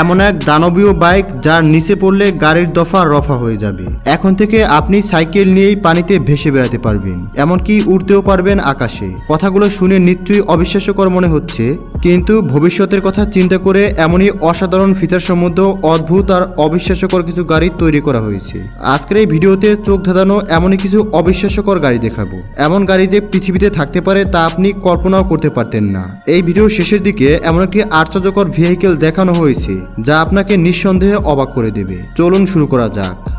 এমন এক দানবীয় বাইক যার নিচে পড়লে গাড়ির দফা রফা হয়ে যাবে। এখন থেকে আপনি সাইকেল নিয়েই পানিতে ভেসে বেড়াতে পারবেন, এমনকি উড়তেও পারবেন আকাশে। কথাগুলো শুনে নিশ্চয়ই অবিশ্বাস্যকর মনে হচ্ছে, কিন্তু ভবিষ্যতের কথা চিন্তা করে এমনই অসাধারণ ফিচার সম্বন্ধ অদ্ভুত আর অবিশ্বাস্যকর কিছু গাড়ি তৈরি করা হয়েছে। আজকের এই ভিডিওতে চোখ ধাঁধানো এমনই কিছু অবিশ্বাস্যকর গাড়ি দেখাবো। এমন গাড়ি যে পৃথিবীতে থাকতে পারে তা আপনি কল্পনাও করতে পারতেন না। এই ভিডিওর শেষের দিকে এমন একটি আশ্চর্যকর ভেহিকেল দেখানো হয়েছে যা আপনাকে নিঃসন্দেহে অবাক করে দেবে। চলুন শুরু করা যাক।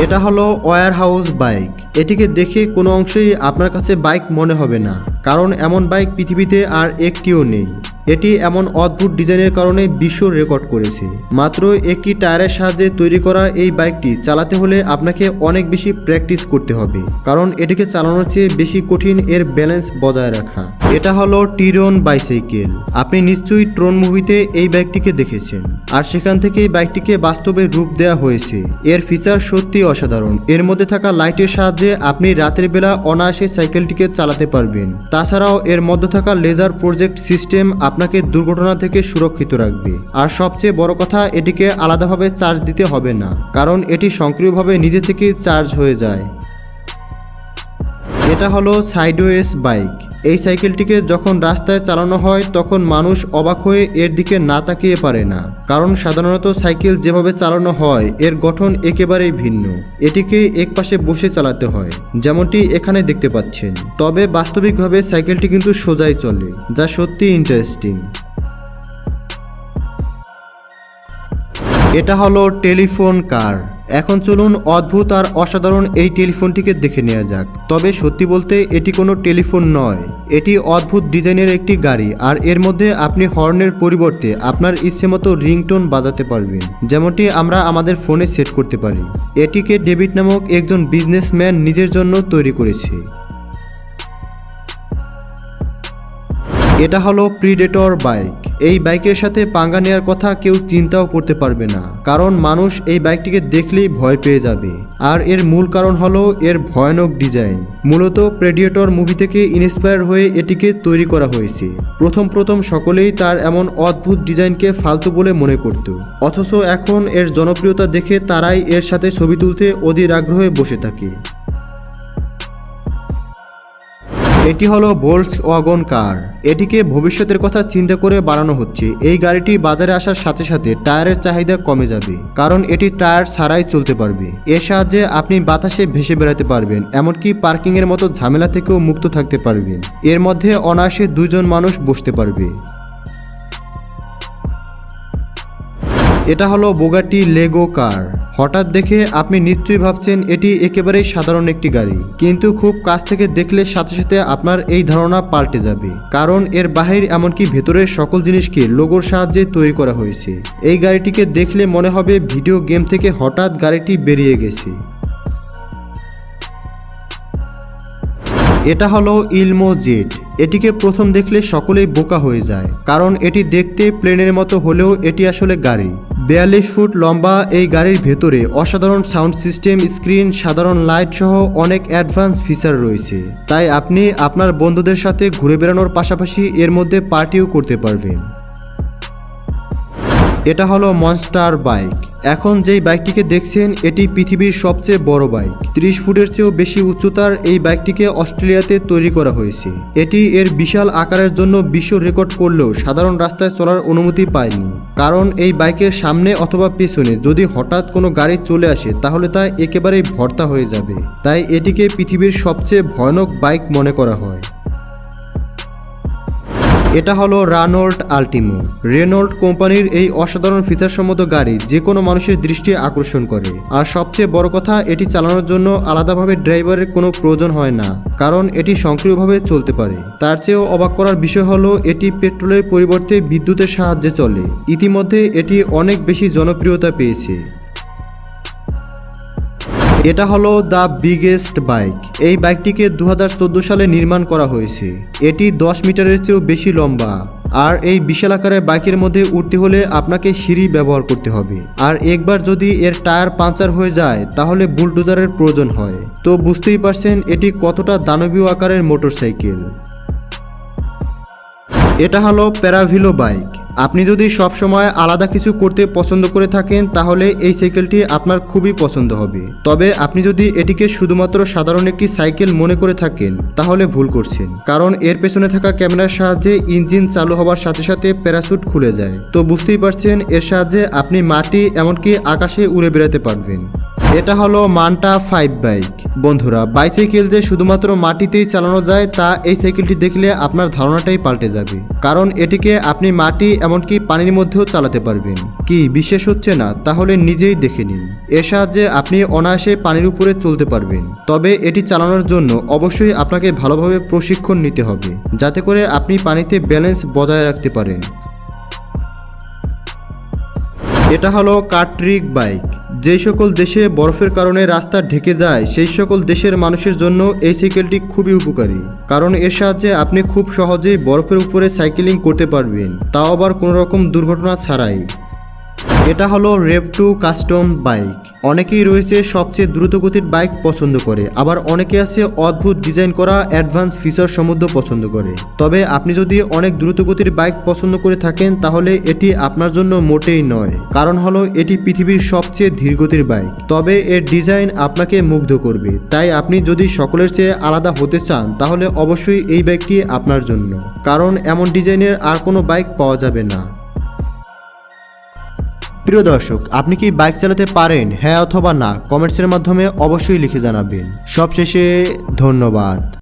এটা হলো ওয়ার হাউস বাইক। এটিকে দেখে কোনো অংশেই আপনার কাছে বাইক মনে হবে না। কারণ এমন বাইক পৃথিবীতে আর একটিও নেই। এটি এমন অদ্ভুত ডিজাইনের কারণে বিশ্ব রেকর্ড করেছে। মাত্র একটি টায়ারের সাহায্যে তৈরি করা এই বাইকটি চালাতে হলে আপনাকে অনেক বেশি প্র্যাকটিস করতে হবে, কারণ এটিকে চালানোর চেয়ে বেশি কঠিন এর ব্যালেন্স বজায় রাখা। এটা হলো টিরন বাইসাইকেল। আপনি নিশ্চয়ই ট্রোন মুভিতে এই বাইকটিকে দেখেছেন। আর সেখান থেকে এই বাইকটিকে বাস্তবে রূপ দেওয়া হয়েছে। এর ফিচার সত্যি অসাধারণ। এর মধ্যে থাকা লাইটের সাহায্যে আপনি রাতের বেলা অনায়াসে সাইকেলটিকে চালাতে পারবেন। তাছাড়াও এর মধ্যে থাকা লেজার প্রজেক্ট সিস্টেম আপনাকে দুর্ঘটনা থেকে সুরক্ষিত রাখবে। আর সবচেয়ে বড় কথা, এটিকে আলাদাভাবে চার্জ দিতে হবে না, কারণ এটি সক্রিয়ভাবে নিজে থেকেই চার্জ হয়ে যায়। এটা হলো সাইডওয়েস বাইক। এই সাইকেলটিকে যখন রাস্তায় চালানো হয়, তখন মানুষ অবাক হয়ে এর দিকে না তাকিয়ে পারে না। কারণ সাধারণত সাইকেল যেভাবে চালানো হয়, এর গঠন একেবারেই ভিন্ন। এটিকে একপাশে বসে চালাতে হয়, যেমনটি এখানে দেখতে পাচ্ছেন। তবে বাস্তবিকভাবে সাইকেলটি কিন্তু সোজাই চলে, যা সত্যি ইন্টারেস্টিং এটা হলো টেলিফোন কার। এখন চলুন অদ্ভুত আর অসাধারণ এই টেলিফোনটিকে দেখে নেওয়া যাক। তবে সত্যি বলতে এটি কোনো টেলিফোন নয়। এটি অদ্ভুত ডিজাইনের একটি গাড়ি আর এর মধ্যে আপনি হর্নের পরিবর্তে আপনার ইচ্ছে মতো রিংটোন বাজাতে পারবেন, যেমনটি আমরা আমাদের ফোনে সেট করতে পারি। এটিকে ডেভিড নামক একজন বিজনেসম্যান নিজের জন্য তৈরি করেছে। এটা হলো প্রিডেটর বাইক এই বাইকের সাথে পাঙ্গা নেওয়ার কথা কেউ চিন্তাও করতে পারবে না, কারণ মানুষ এই বাইকটিকে দেখলেই ভয় পেয়ে যাবে। আর এর মূল কারণ হলো এর ভয়ানক ডিজাইন মূলত প্রেডিয়েটর মুভি থেকে ইন্সপায়ার হয়ে এটিকে তৈরি করা হয়েছে। প্রথম প্রথম সকলেই তার এমন অদ্ভুত ডিজাইনকে ফালতু বলে মনে করত। অথচ এখন এর জনপ্রিয়তা দেখে তারাই এর সাথে ছবি তুলতে অধীর আগ্রহে বসে থাকে। এটি হলো বোলস ওয়াগন কার। এটিকে ভবিষ্যতের কথা চিন্তা করে বানানো হচ্ছে। এই গাড়িটি বাজারে আসার সাথে সাথে টায়ারের চাহিদা কমে যাবে, কারণ এটি টায়ার ছাড়াই চলতে পারবে। এর সাহায্যে আপনি বাতাসে ভেসে বেড়াতে পারবেন, এমনকি পার্কিং এর মতো ঝামেলা থেকেও মুক্ত থাকতে পারবেন। এর মধ্যে অনায়াসে দুজন মানুষ বসতে পারবে। এটা হলো বোগাটি লেগো কার। হঠাৎ দেখে আপনি নিশ্চয়ই ভাবছেন এটি একেবারেই সাধারণ একটি গাড়ি। কিন্তু খুব কাছ থেকে দেখলে সাথে সাথে আপনার এই ধারণা পাল্টে যাবে। কারণ এর বাহির এমনকি ভেতরের সকল জিনিসকে লোগোর সাহায্যে তৈরি করা হয়েছে। এই গাড়িটিকে দেখলে মনে হবে ভিডিও গেম থেকে হঠাৎ গাড়িটি বেরিয়ে গেছে। এটা হলো ইলমো জেট এটিকে প্রথম দেখলে সকলেই বোকা হয়ে যায়। কারণ এটি দেখতে প্লেনের মতো হলেও এটি আসলে গাড়ি। বিয়াল্লিশ ফুট লম্বা এই গাড়ির ভেতরে অসাধারণ সাউন্ড সিস্টেম, স্ক্রিন, সাধারণ লাইট সহ অনেক অ্যাডভান্স ফিচার রয়েছে। তাই আপনি আপনার বন্ধুদের সাথে ঘুরে বেড়ানোর পাশাপাশি এর মধ্যে পার্টিও করতে পারবেন। এটা হলো মনস্টার বাইক এখন যেই বাইকটিকে দেখছেন, এটি পৃথিবীর সবচেয়ে বড় বাইক। ত্রিশ ফুটের চেয়েও বেশি উচ্চতার এই বাইকটিকে অস্ট্রেলিয়াতে তৈরি করা হয়েছে। এটি এর বিশাল আকারের জন্য বিশ্ব রেকর্ড করলেও সাধারণ রাস্তায় চলার অনুমতি পায়নি। কারণ এই বাইকের সামনে অথবা পেছনে যদি হঠাৎ কোনো গাড়ি চলে আসে, তাহলে তা একেবারেই ভর্তা হয়ে যাবে। তাই এটিকে পৃথিবীর সবচেয়ে ভয়ানক বাইক মনে করা হয়। এটা হলো রানোল্ট আল্টিমো। রেনল্ট কোম্পানির এই অসাধারণ ফিচার সম্মত গাড়ি যে কোনো মানুষের দৃষ্টি আকর্ষণ করে। আর সবচেয়ে বড় কথা, এটি চালানোর জন্য আলাদাভাবে ড্রাইভারের কোনো প্রয়োজন হয় না, কারণ এটি সক্রিয়ভাবে চলতে পারে। তার চেয়েও অবাক করার বিষয় হলো, এটি পেট্রোলের পরিবর্তে বিদ্যুতের সাহায্যে চলে। ইতিমধ্যে এটি অনেক বেশি জনপ্রিয়তা পেয়েছে। এটা হলো দ্য বিগেস্ট বাইক। এই বাইকটিকে দু হাজার চোদ্দ সালে নির্মাণ করা হয়েছে। এটি দশ মিটারের চেয়েও বেশি লম্বা। আর এই বিশাল আকারের বাইকের মধ্যে উঠতে হলে আপনাকে সিঁড়ি ব্যবহার করতে হবে। আর একবার যদি এর টায়ার পাঞ্চার হয়ে যায়, তাহলে বুলডোজারের প্রয়োজন হয়। তো বুঝতেই পারছেন, এটি কতটা দানবীয় আকারের মোটরসাইকেল। এটা হলো প্যারাভিলো বাইক। আপনি যদি সবসময় আলাদা কিছু করতে পছন্দ করে থাকেন, তাহলে এই সাইকেলটি আপনার খুবই পছন্দ হবে। তবে আপনি যদি এটিকে শুধুমাত্র সাধারণ একটি সাইকেল মনে করে থাকেন, তাহলে ভুল করছেন। কারণ এর পেছনে থাকা ক্যামেরার সাহায্যে ইঞ্জিন চালু হওয়ার সাথে সাথে প্যারাসুট খুলে যায়। তো বুঝতেই পারছেন, এর সাহায্যে আপনি মাটি, এমনকি আকাশে উড়ে বেড়াতে পারবেন। এটা হলো মান্টা ফাইভ বাইক। বন্ধুরা বাইসাইকেল যে শুধুমাত্র মাটিতেই চালানো যায়, তা এই সাইকেলটি দেখলে আপনার ধারণাটাই পাল্টে যাবে। কারণ এটিকে আপনি মাটি এমনকি পানির মধ্যেও চালাতে পারবেন। কি বিশেষ হচ্ছে না? তাহলে নিজেই দেখে নিন। এর সাহায্যে আপনি অনায়াসে পানির উপরে চলতে পারবেন। তবে এটি চালানোর জন্য অবশ্যই আপনাকে ভালোভাবে প্রশিক্ষণ নিতে হবে, যাতে করে আপনি পানিতে ব্যালেন্স বজায় রাখতে পারেন। এটা হলো কার্ট্রিক বাইক। যেই সকল দেশে বরফের কারণে রাস্তা ঢেকে যায়, সেই সকল দেশের মানুষের জন্য এই সাইকেলটি খুবই উপকারী। কারণ এর সাহায্যে আপনি খুব সহজেই বরফের উপরে সাইকেলিং করতে পারবেন। তাও আবার কোনো রকম দুর্ঘটনা ছাড়াই। এটা হলো রেভ টু কাস্টম বাইক। অনেকেই রয়েছে সবচেয়ে দ্রুতগতির বাইক পছন্দ করে, আবার অনেকে আছে অদ্ভুত ডিজাইন করা অ্যাডভান্স ফিচার সমুদ্র পছন্দ করে। তবে আপনি যদি অনেক দ্রুতগতির বাইক পছন্দ করে থাকেন, তাহলে এটি আপনার জন্য মোটেই নয়। কারণ হলো, এটি পৃথিবীর সবচেয়ে ধীরগতির বাইক। তবে এর ডিজাইন আপনাকে মুগ্ধ করবে। তাই আপনি যদি সকলের চেয়ে আলাদা হতে চান, তাহলে অবশ্যই এই বাইকটি আপনার জন্য। কারণ এমন ডিজাইনের আর কোনো বাইক পাওয়া যাবে না। প্রিয় দর্শক, আপনি কি বাইক চালাতে পারেন? হ্যাঁ অথবা না, কমেন্টসের মাধ্যমে অবশ্যই লিখে জানাবেন। সবশেষে ধন্যবাদ।